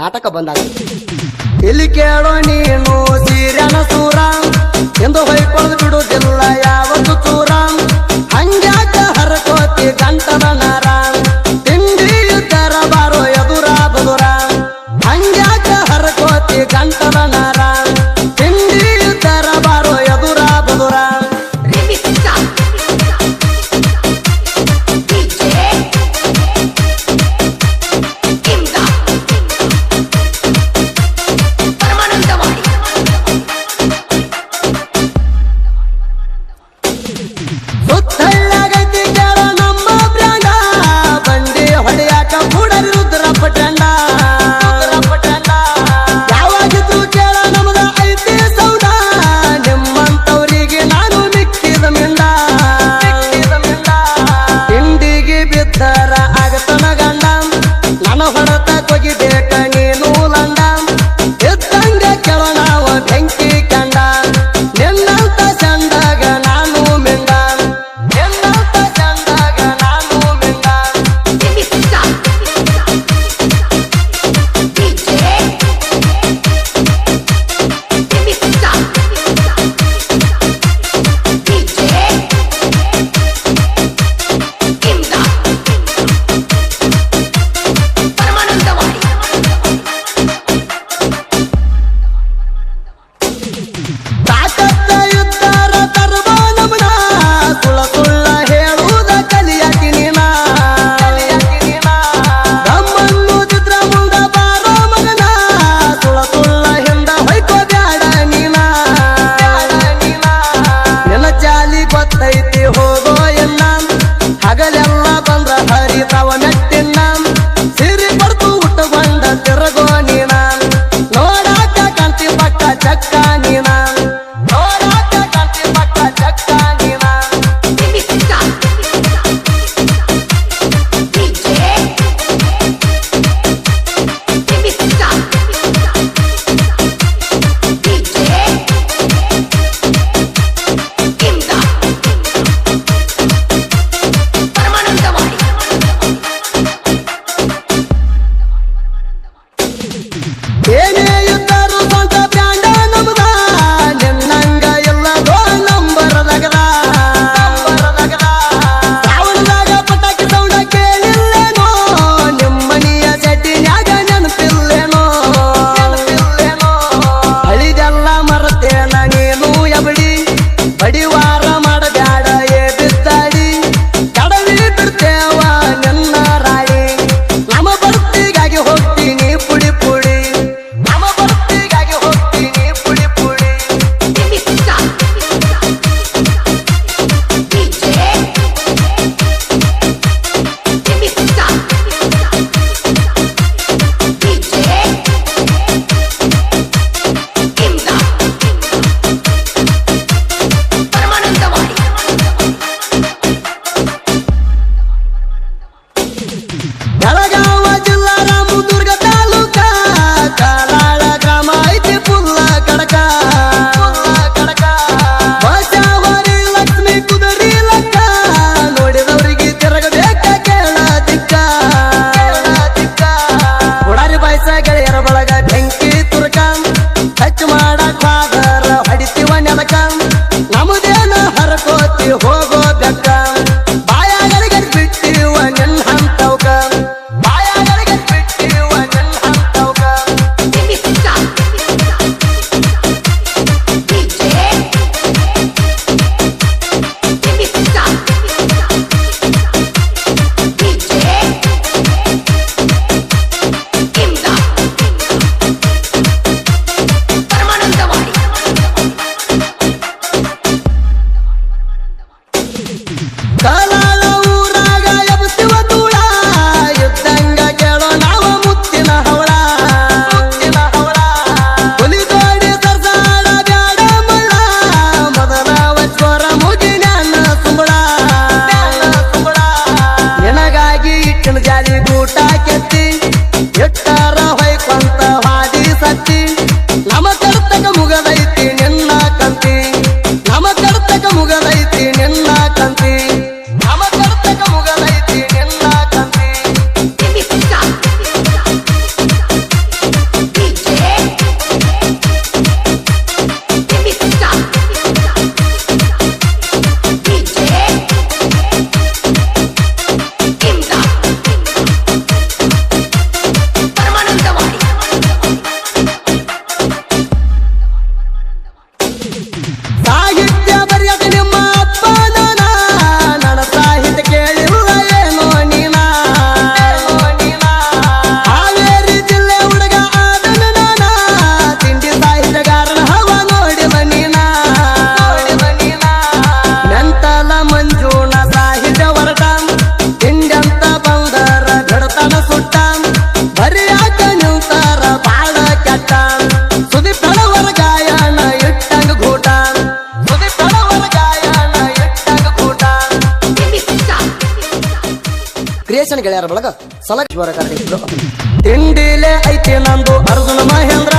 ನಾಟಕ ಬಂದಾಗ. ಇಲ್ಲಿ ಕೇಳೋ ನೀನು ಸೀರ್ಯನ ಸೂರ? ಎಂದು ಹೊಯ್ಕೊಂಡು ಬಿಡುವುದಿಲ್ಲ, ಯಾವತ್ತು ಸೂರ? ಹಂಗ್ಯಾಕ ಹರಕೋತಿ ಗಂಟನ ನಾರ give ಗೆಳೆಯರ ಬಳಗ ಬೆಂಕಿ ತುರ್ಕ ಹೆಚ್ಚು ಮಾಡ. ಕ್ರಿಯೇಷನ್ ಗೆಳೆಯರ ಬಳಗ ಸಲಕ್ಷ ತಿಂಡಿಲೆ ಐತಿ ನಂದು ಅರ್ಜುನ ಮಹೇಂದ್ರ.